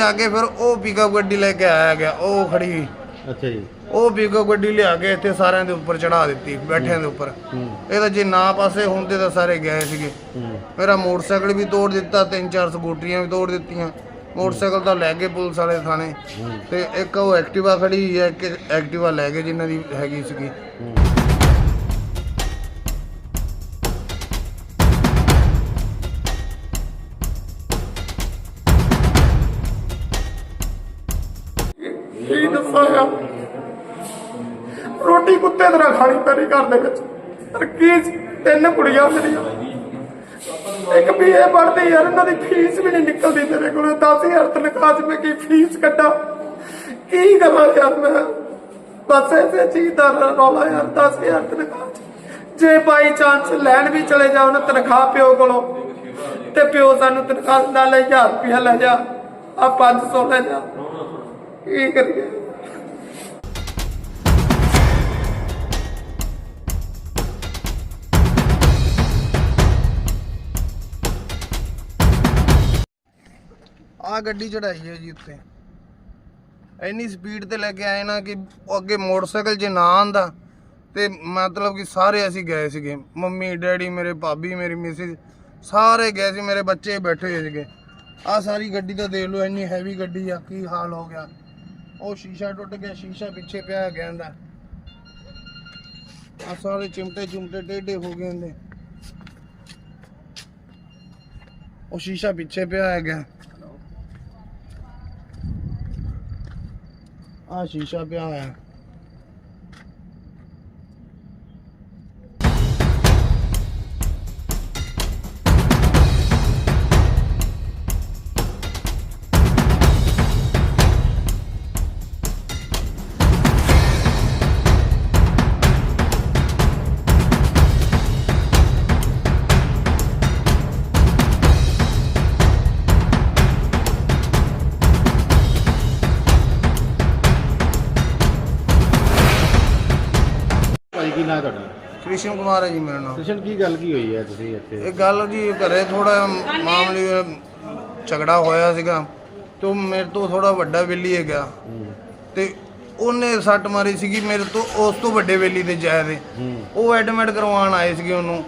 ਜਾ ਕੇ ਫਿਰ ਉਹ ਪਿਕਅਪ ਗੱਡੀ ਲੈ ਕੇ ਆਇਆ ਗਿਆ ਉਹ ਖੜੀ। ਹੋਈ ਅੱਛਾ ਜੀ। ਉਹ ਪਿਕਅਪ ਗੱਡੀ ਲਿਆ ਕੇ ਇੱਥੇ ਸਾਰਿਆਂ ਦੇ ਉੱਪਰ ਚੜਾ ਦਿੱਤੀ ਬੈਠਿਆਂ ਦੇ ਉੱਪਰ। ਇਹ ਤਾਂ ਜੇ ਨਾ ਪਾਸੇ ਹੁੰਦੇ ਤਾਂ ਸਾਰੇ ਗਏ ਸੀਗੇ। ਮੇਰਾ ਮੋਟਰਸਾਈਕਲ ਵੀ ਤੋੜ ਦਿੱਤਾ ਤਿੰਨ ਚਾਰ ਸਕੂਟਰੀਆਂ ਵੀ ਤੋੜ ਦਿੱਤੀਆਂ। ਮੋਟਰਸਾਈਕਲ ਤਾਂ ਲੈ ਗਏ ਪੁਲਿਸ ਵਾਲੇ ਥਾਣੇ। ਤੇ ਇੱਕ ਉਹ ਐਕਟਿਵਾ ਖੜੀ ਹੈ ਇੱਕ ਐਕਟਿਵਾ ਲੈ ਗਏ ਜਿਨ੍ਹਾਂ ਦੀ ਹੈਗੀ ਸੀਗੀ। ਹੂੰ ਕੀ ਰੋਟੀ ਕੁੱਤੇ ਤਰ੍ਹਾਂ ਖਾਣੀ ਪੈਣੀ ਘਰ ਦੇ ਵਿੱਚ। ਪਰ ਕੀ ਤਿੰਨ ਕੁੜੀਆਂ ਮੇਰੀਆਂ ਇੱਕ ਵੀ ਇਹ ਪੜ੍ਹਦੀ ਯਾਰ, ਇਹਨਾਂ ਦੀ ਫੀਸ ਵੀ ਨਹੀਂ ਨਿਕਲਦੀ ਤੇਰੇ ਕੋਲ। 10000 ਤਨਖਾਹ 'ਚ ਮੈਂ ਕੀ ਫੀਸ ਕੱਢਾਂ? ਕੀ ਕਰਾਂ ਯਾਰ ਮੈਂ? ਬਸ ਐਸੇ ਚੀਜ਼ ਦਾ ਰੌਲਾ ਯਾਰ 10000 ਤਨਖਾਹ 'ਚ। ਜੇ ਬਾਈ ਚਾਂਸ ਲੈਣ ਵੀ ਚਲੇ ਜਾਓ ਨਾ ਤਨਖਾਹ ਪਿਓ ਕੋਲੋਂ, ਤੇ ਪਿਓ ਸਾਨੂੰ ਤਨਖਾਹ ਨਾਲ ਲੈ 1000 ਰੁਪਇਆ ਲੈ ਜਾ। ਆ 500 ਲੈ ਜਾ। ਕੀ ਕਰੀਏ? ਆ ਗੱਡੀ ਚੜਾਈ ਹੈ ਜੀ ਉੱਤੇ ਇੰਨੀ ਸਪੀਡ ਤੇ ਲੈ ਕੇ ਆਏ ਨਾ ਕਿ ਅੱਗੇ ਮੋਟਰਸਾਈਕਲ ਜੇ ਨਾ ਆਂਦਾ ਤੇ ਮਤਲਬ ਕਿ ਸਾਰੇ ਅਸੀਂ ਗਏ ਸੀਗੇ। ਮੰਮੀ, ਡੈਡੀ, ਮੇਰੇ ਭਾਬੀ, ਮੇਰੀ ਮਿਸਿਸ ਸਾਰੇ ਗਏ ਸੀ, ਮੇਰੇ ਬੱਚੇ ਬੈਠੇ ਹੋਏ ਸੀਗੇ। ਆ ਸਾਰੀ ਗੱਡੀ ਤਾਂ ਦੇਖ ਲਓ, ਇੰਨੀ ਹੈਵੀ ਗੱਡੀ ਆ, ਕੀ ਹਾਲ ਹੋ ਗਿਆ। ਉਹ ਸ਼ੀਸ਼ਾ ਟੁੱਟ ਗਿਆ, ਸ਼ੀਸ਼ਾ ਪਿੱਛੇ ਪਿਆ ਗਿਆ ਆ ਸਾਰੇ ਚਿਮਟੇ ਚੁਮਟੇ, ਟੇਢੇ ਹੋ ਗਏ ਨੇ ਉਹ ਸ਼ੀਸ਼ਾ ਪਿੱਛੇ ਪਿਆ ਹੈਗਾ। ਆ ਸ਼ੀਸ਼ਾ ਪਿਆ ਹੋਇਆ ਭਾਈ ਕੀ ਨਾਂ ਤੁਹਾਡਾ? ਕ੍ਰਿਸ਼ਨ ਕੁਮਾਰ ਹੈ ਜੀ ਮੇਰਾ ਨਾਮ। ਕ੍ਰਿਸ਼ਨ ਕੀ ਗੱਲ ਕੀ ਹੋਈ ਹੈ ਤੁਸੀਂ ਇੱਥੇ? ਇਹ ਗੱਲ ਜੀ ਘਰੇ ਥੋੜਾ ਮਾਮੂਲੀ ਝਗੜਾ ਹੋਇਆ ਸੀਗਾ। ਤੇ ਮੇਰੇ ਤੋਂ ਥੋੜਾ ਵੱਡਾ ਵੇਲੀ ਹੈਗਾ। ਹੂੰ। ਤੇ ਉਹਨੇ ਸੱਟ ਮਾਰੀ ਸੀਗੀ ਮੇਰੇ ਤੋਂ ਉਸ ਤੋਂ ਵੱਡੇ ਵੇਲੀ ਦੇ ਜਾਇ ਦੇ। ਹੂੰ। ਉਹ ਐਡਮਿਟ ਕਰਵਾਉਣ ਆਏ ਸੀਗੇ ਉਹਨੂੰ।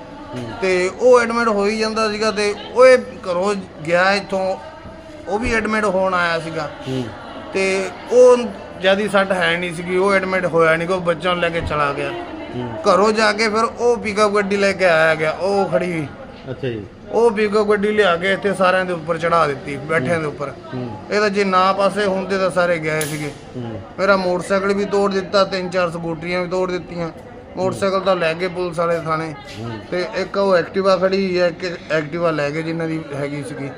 ਤੇ ਉਹ ਐਡਮਿਟ ਹੋ ਹੀ ਜਾਂਦਾ ਸੀਗਾ ਤੇ ਉਹ ਇਹ ਘਰੋਂ ਗਿਆ ਇੱਥੋਂ। ਉਹ ਵੀ ਐਡਮਿਟ ਹੋਣ ਆਇਆ ਸੀਗਾ। ਹੂੰ। ਤੇ ਉਹ ਜਿਆਦੀ ਸੱਟ ਹੈ ਨਹੀਂ ਸੀਗੀ ਉਹ ਐਡਮਿਟ ਹੋਇਆ ਨਹੀਂ ਕੋ ਬੱਚਾ ਨੂੰ ਲੈ ਕੇ ਚਲਾ ਗਿਆ। ਘਰੋਂ ਜਾ ਕੇ ਫਿਰ ਉਹ ਪਿਕਅਪ ਗੱਡੀ ਲੈ ਕੇ ਆਇਆ ਗਿਆ ਉਹ ਖੜੀ ਹੋਈ। ਅੱਛਾ ਜੀ। ਉਹ ਪਿਕਅਪ ਗੱਡੀ ਲਿਆ ਕੇ ਇੱਥੇ ਸਾਰਿਆਂ ਦੇ ਉੱਪਰ ਚੜਾ ਦਿੱਤੀ ਬੈਠਿਆਂ ਦੇ ਉੱਪਰ। ਇਹ ਤਾਂ ਜੇ ਨਾ ਪਾਸੇ ਹੁੰਦੇ ਤਾਂ ਸਾਰੇ ਗਏ ਸੀਗੇ। ਮੇਰਾ ਮੋਟਰਸਾਈਕਲ ਵੀ ਤੋੜ ਦਿੱਤਾ ਤਿੰਨ ਚਾਰ ਸਕੂਟਰੀਆਂ ਵੀ ਤੋੜ ਦਿੱਤੀਆਂ। ਮੋਟਰਸਾਈਕਲ ਤਾਂ ਲੈ ਗਏ ਪੁਲਿਸ ਵਾਲੇ ਥਾਣੇ। ਤੇ ਇੱਕ ਉਹ ਐਕਟਿਵਾ ਖੜੀ ਹੈ ਇੱਕ ਐਕਟਿਵਾ ਲੈ ਗਏ ਜਿਨ੍ਹਾਂ ਦੀ ਹੈਗੀ ਸੀਗੀ।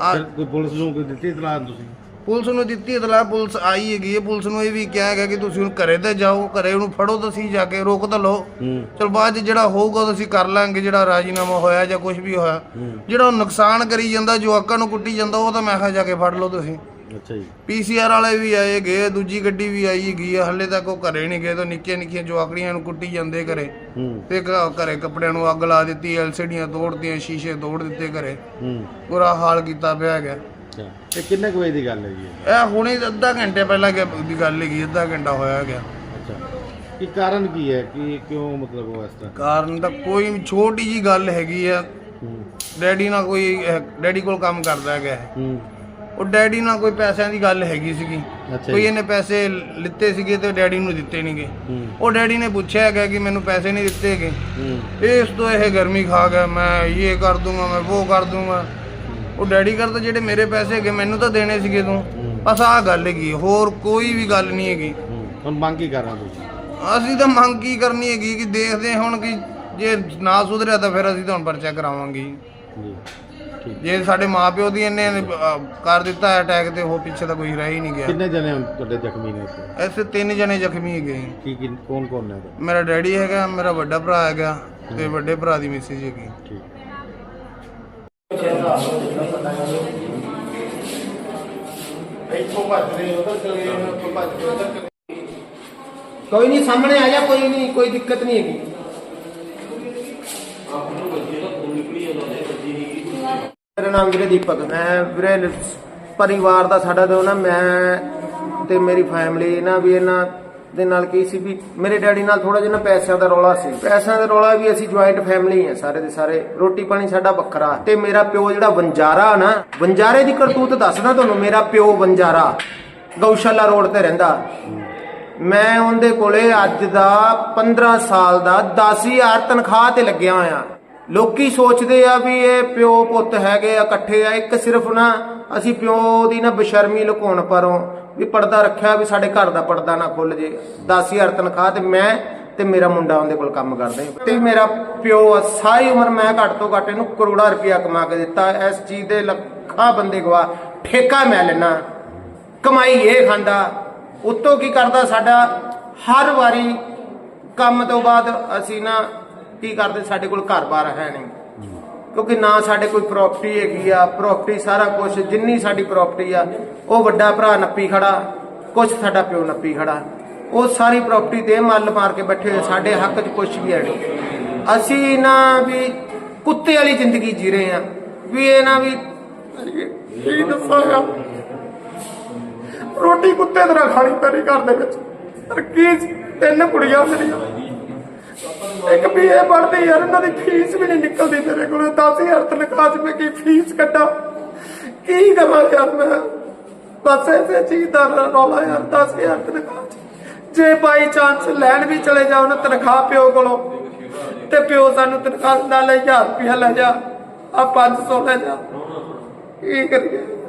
ਆ ਪੁਲਿਸ ਨੂੰ ਕੋਈ ਦਿੱਤੀ ਇਤਲਾਹ ਤੁਸੀਂ? ਪੁਲਿਸ ਨੂੰ ਦਿੱਤੀ ਇਤਲਾਹ ਪੁਲਿਸ ਆਈ ਹੈਗੀ ਹੈ। ਪੁਲਿਸ ਨੂੰ ਇਹ ਵੀ ਕਿਹਾ ਹੈਗਾ ਕਿ ਤੁਸੀਂ ਹੁਣ ਘਰੇ ਤੇ ਜਾਓ ਘਰੇ ਉਹਨੂੰ ਫੜੋ ਤੁਸੀਂ ਜਾ ਕੇ ਰੋਕ ਤਾਂ ਲਓ। ਹੂੰ। ਚਲ ਬਾਅਦ 'ਚ ਜਿਹੜਾ ਹੋਊਗਾ ਉਹ ਅਸੀਂ ਕਰ ਲਾਂਗੇ ਜਿਹੜਾ ਰਾਜੀਨਾਮਾ ਹੋਇਆ ਜਾਂ ਕੁਝ ਵੀ ਹੋਇਆ। ਜਿਹੜਾ ਉਹ ਨੁਕਸਾਨ ਕਰੀ ਜਾਂਦਾ ਜਵਾਕਾਂ ਨੂੰ ਕੁੱਟੀ ਜਾਂਦਾ ਉਹ ਤਾਂ ਮੈਂ ਕਿਹਾ ਜਾ ਕੇ ਫੜ ਲਓ ਤੁਸੀਂ। ਅੱਛਾ ਜੀ। ਪੀਸੀਆਰ ਵਾਲੇ ਵੀ ਆਏ ਗਏ ਦੂਜੀ ਗੱਡੀ ਵੀ ਆਈ ਹੈਗੀ ਆ ਹੱਲੇ ਤੱਕ ਉਹ ਘਰੇ ਨਹੀਂ ਗਏ ਤਾਂ ਨਿੱਕੀਆਂ ਨਿੱਕੀਆਂ ਜਵਾਕੜੀਆਂ ਨੂੰ ਕੁੱਟੀ ਜਾਂਦੇ ਘਰੇ। ਹੂੰ। ਤੇ ਘ- ਘਰੇ ਕੱਪੜਿਆਂ ਨੂੰ ਅੱਗ ਲਾ ਦਿੱਤੀ ਐਲਸੀਡੀਆਂ ਤੋੜਤੀਆਂ ਸ਼ੀਸ਼ੇ ਤੋੜ ਦਿੱਤੇ ਘਰੇ। ਹੂੰ। ਬੁਰਾ ਹਾਲ ਕੀਤਾ ਪਿਆ ਹੈਗਾ। ਅੱਛਾ। ਇਹ ਕਿੰਨੇ ਕੁ ਵਜੇ ਦੀ ਗੱਲ ਹੈ? ਜੀ ਇਹ? ਇਹ ਹੁਣੇ ਅੱਧਾ ਘੰਟੇ ਪਹਿਲਾਂ ਕਿ- ਦੀ ਗੱਲ ਹੈਗੀ ਅੱਧਾ ਘੰਟਾ ਹੋਇਆ ਗਿਆ। ਅੱਛਾ। ਕੀ ਕਾਰਨ ਕੀ ਹੈ? ਕਿ ਕਿਉਂ ਮਤਲਬ ਉਹ ਇਸ ਤਰ੍ਹਾਂ? ਕਾਰਨ ਤਾਂ ਕੋਈ ਛੋਟੀ ਜੀ ਗੱਲ ਹੈਗੀ ਆ। ਹੂੰ। ਡੈਡੀ ਨਾਲ ਕੋਈ ਅਹ, ਡੈਡੀ ਕੋਲ ਕੰਮ ਕਰਦਾ ਹੈਗਾ। ਇਹ। ਹੂੰ। ਉਹ ਡੈਡੀ ਨਾਲ ਕੋਈ ਪੈਸਿਆਂ ਦੀ ਗੱਲ ਹੈਗੀ ਸੀਗੀ। ਅੱਛਾ ਕੋਈ ਜੀ। ਇਹਨੇ ਪੈਸੇ ਲਿੱਤੇ ਸੀਗੇ ਤੇ ਡੈਡੀ ਨੂੰ ਦਿੱਤੇ ਨਹੀਂਗੇ। ਹੂੰ। ਉਹ ਡੈਡੀ ਨੇ ਪੁੱਛਿਆ ਹੈਗਾ ਕਿ ਮੈਨੂੰ ਪੈਸੇ ਨਹੀਂ ਦਿੱਤੇ ਹੈਗੇ। ਹੂੰ। ਇਸ ਤੋਂ ਇਹ ਗਰਮੀ ਖਾ ਗਿਆ ਮੈਂ ਇਹ ਕਰ ਦੂੰਗਾ ਮੈਂ ਉਹ ਕਰ ਦੂੰਗਾ। ਉਹ ਡੈਡੀ ਕਰਦਾ ਜਿਹੜੇ ਮੇਰੇ ਪੈਸੇ ਹੈਗੇ ਮੈਨੂੰ ਤਾਂ ਦੇਣੇ ਸੀਗੇ ਤੂੰ। ਬਸ ਆਹ ਗੱਲ ਹੈਗੀ ਹੋਰ ਕੋਈ ਵੀ ਗੱਲ ਨਹੀਂ ਹੈਗੀ। ਹੂੰ ਹੁਣ ਮੰਗ ਕੀ ਕਰਨਾ ਤੁਸੀਂ ਅਸੀਂ ਤਾਂ ਮੰਗ ਕੀ ਕਰਨੀ ਹੈਗੀ ਕਿ ਦੇਖਦੇ ਹਾਂ ਹੁਣ ਕਿ ਜੇ ਨਾ ਸੁਧਰਿਆ ਤਾਂ ਫਿਰ ਅਸੀਂ ਤੁਹਾਨੂੰ ਪਰਚਾ ਕਰਾਵਾਂਗੇ। ਜੀ। ਜੀ ਠੀਕ। ਜੇ ਸਾਡੇ ਮਾਪਿਓ ਦੀ ਇਹਨੇ ਅਹ, ਕਰ ਦਿੱਤਾ ਅਟੈਕ ਤੇ ਉਹ ਪਿੱਛੇ ਤਾਂ ਕੋਈ ਰਹਿ ਹੀ ਨਹੀਂ ਗਿਆ। ਕਿੰਨੇ ਜਣੇ ਹੁਣ ਤੁਹਾਡੇ ਜ਼ਖਮੀ ਨੇ ਇੱਥੇ? ਐਸੇ ਤਿੰਨ ਜਣੇ ਜ਼ਖਮੀ ਹੈਗੇ। ਕੀ ਕੀ ਕੌਣ ਕੌਣ ਨੇ ਉਹਦੇ? ਮੇਰਾ ਡੈਡੀ ਹੈਗਾ ਮੇਰਾ ਵੱਡਾ ਭਰਾ ਹੈਗਾ ਤੇ ਵੱਡੇ ਭਰਾ ਦੀ ਮਿਸਿਸ ਹੈਗੀ। ਠੀਕ। ਇੱਥੋਂ ਭੱਜਦੇ ਉਧਰ ਚਲੇ ਗਏ ਉੱਥੋਂ ਭੱਜਦੇ ਉਧਰ ਚਲੇ ਕੋਈ ਨਹੀਂ, ਸਾਹਮਣੇ ਆ ਜਾ, ਕੋਈ ਨਹੀਂ, ਕੋਈ ਦਿੱਕਤ ਨਹੀਂ ਹੈਗੀ। ਮੇਰਾ ਨਾਮ ਵੀਰੇ ਦੀਪਕ, ਮੈਂ ਵੀਰੇ ਪਰਿਵਾਰ ਦਾ ਸਾਡਾ ਤਾਂ ਨਾ, ਮੈਂ ਤੇ ਮੇਰੀ ਫੈਮਿਲੀ ਨਾ ਵੀ ਇਹਨਾਂ ਦੇ ਨਾਲ ਕੀ ਸੀ ਵੀ ਮੇਰੇ ਡੈਡੀ ਨਾਲ ਥੋੜਾ ਜਿਹਾ ਨਾ ਪੈਸਿਆਂ ਦਾ ਰੌਲਾ ਸੀ। ਪੈਸਿਆਂ ਦਾ ਰੌਲਾ ਵੀ ਅਸੀਂ ਜੁਆਇੰਟ ਫੈਮਿਲੀ ਆ ਸਾਰੇ ਦੇ ਸਾਰੇ। ਰੋਟੀ ਪਾਣੀ ਸਾਡਾ ਵੱਖਰਾ। ਤੇ ਮੇਰਾ ਪਿਓ ਜਿਹੜਾ ਵੰਜਾਰਾ ਨਾ, ਵੰਜਾਰੇ ਦੀ ਕਰਤੂਤ ਦੱਸਦਾ ਤੁਹਾਨੂੰ, ਮੇਰਾ ਪਿਓ ਵੰਜਾਰਾ, ਗਊਸ਼ਾਲਾ ਰੋਡ ਤੇ ਰਹਿੰਦਾ। ਮੈਂ ਉਹਦੇ ਕੋਲੇ ਅੱਜ ਦਾ 15 ਸਾਲ ਦਾ 10000 ਤਨਖਾਹ ਤੇ ਲੱਗਿਆ ਹੋਇਆ। ਲੋਕੀ ਸੋਚਦੇ ਆ ਵੀ ਇਹ ਪਿਓ ਪੁੱਤ ਹੈਗੇ ਆ, ਇਕੱਠੇ ਆ, ਇੱਕ ਸਿਰਫ ਨਾ ਅਸੀਂ ਪਿਓ ਦੀ ਨਾ ਬਸ਼ਰਮੀ ਲੁਕਾਉਣ ਪਰੋਂ ਵੀ ਪਰਦਾ ਰੱਖਿਆ ਵੀ ਸਾਡੇ ਘਰ ਦਾ ਪਰਦਾ ਨਾ ਖੁੱਲ ਜੇ। 10000 ਤਨਖਾਹ ਤੇ ਮੈਂ ਤੇ ਮੇਰਾ ਮੁੰਡਾ ਉਹਦੇ ਕੋਲ ਕੰਮ ਕਰਦੇ ਤੇ ਮੇਰਾ ਪਿਓ ਆ, ਸਾਰੀ ਉਮਰ ਮੈਂ ਘੱਟ ਤੋਂ ਘੱਟ ਇਹਨੂੰ ਕਰੋੜਾਂ ਰੁਪਇਆ ਕਮਾ ਕੇ ਦਿੱਤਾ। ਇਸ ਚੀਜ਼ ਦੇ ਲੱਖਾਂ ਬੰਦੇ ਗਵਾ ਠੇਕਾ ਮੈਂ ਲੈਣਾ ਕਮਾਈ ਇਹ ਖਾਂਦਾ। ਉਤੋਂ ਕੀ ਕਰਦਾ ਸਾਡਾ? ਹਰ ਵਾਰੀ ਕੰਮ ਤੋਂ ਬਾਅਦ ਅਸੀਂ ਨਾ ਕੀ ਕਰਦੇ? ਸਾਡੇ ਕੋਲ ਘਰ-ਬਾਰ ਹੈ ਨਹੀਂ। ਕਿਉਂਕਿ ਨਾ ਸਾਡੇ ਕੋਈ ਪ੍ਰਾਪਰਟੀ ਹੈਗੀ ਆ ਪ੍ਰਾਪਰਟੀ ਸਾਰਾ ਕੁਝ ਜਿੰਨੀ ਸਾਡੀ ਪ੍ਰਾਪਰਟੀ ਆ ਉਹ ਵੱਡਾ ਭਰਾ ਨੱਪੀ ਖੜਾ ਕੁਝ ਸਾਡਾ ਪਿਓ ਨੱਪੀ ਖੜਾ। ਉਹ ਸਾਰੀ ਪ੍ਰਾਪਰਟੀ ਤੇ ਮੱਲ ਮਾਰ ਕੇ ਬੈਠੇ ਹੋਏ, ਸਾਡੇ ਹੱਕ 'ਚ ਕੁਝ ਵੀ ਹੈ ਨਹੀਂ। ਅਸੀਂ ਨਾ ਵੀ ਕੁੱਤੇ ਵਾਲੀ ਜ਼ਿੰਦਗੀ ਜੀ ਰਹੇ ਆ ਵੀ ਇਹ ਨਾ ਵੀ ਕੀ ਦੱਸਾਂ ਰੋਟੀ ਕੁੱਤੇ ਤਰ੍ਹਾਂ ਖਾਣੀ ਪੈਣੀ ਘਰ ਦੇ ਵਿੱਚ। ਕੀ ਤਿੰਨ ਕੁੜੀਆਂ ਮੇਰੀਆਂ। ਇੱਕ ਬੀਏ ਪੜ੍ਹਦੀ ਯਾਰ, ਇਹਨਾਂ ਦੀ ਫੀਸ ਵੀ ਨਹੀਂ ਨਿਕਲਦੀ ਤੇਰੇ ਕੋਲ। 10000 ਤਨਖਾਹ 'ਚ ਮੈਂ ਕੀ ਫੀਸ ਕੱਢਾਂ? ਕੀ ਕਰਾਂ ਯਾਰ ਮੈਂ? ਬਸ ਐਸੇ ਚੀਜ਼ ਦਾ ਰੌਲਾ ਯਾਰ 10000 ਤਨਖਾਹ 'ਚ। ਜੇ ਬਾਈ ਚਾਂਸ ਲੈਣ ਵੀ ਚਲੇ ਜਾਓ ਨਾ ਤਨਖਾਹ ਪਿਓ ਕੋਲੋਂ, ਤੇ ਪਿਓ ਸਾਨੂੰ ਤਨਖਾਹ ਨਾਲ 1000 ਰੁਪਇਆ ਲੈ ਜਾ, ਆ 500 ਲੈ ਜਾ। ਕੀ ਕਰੀਏ?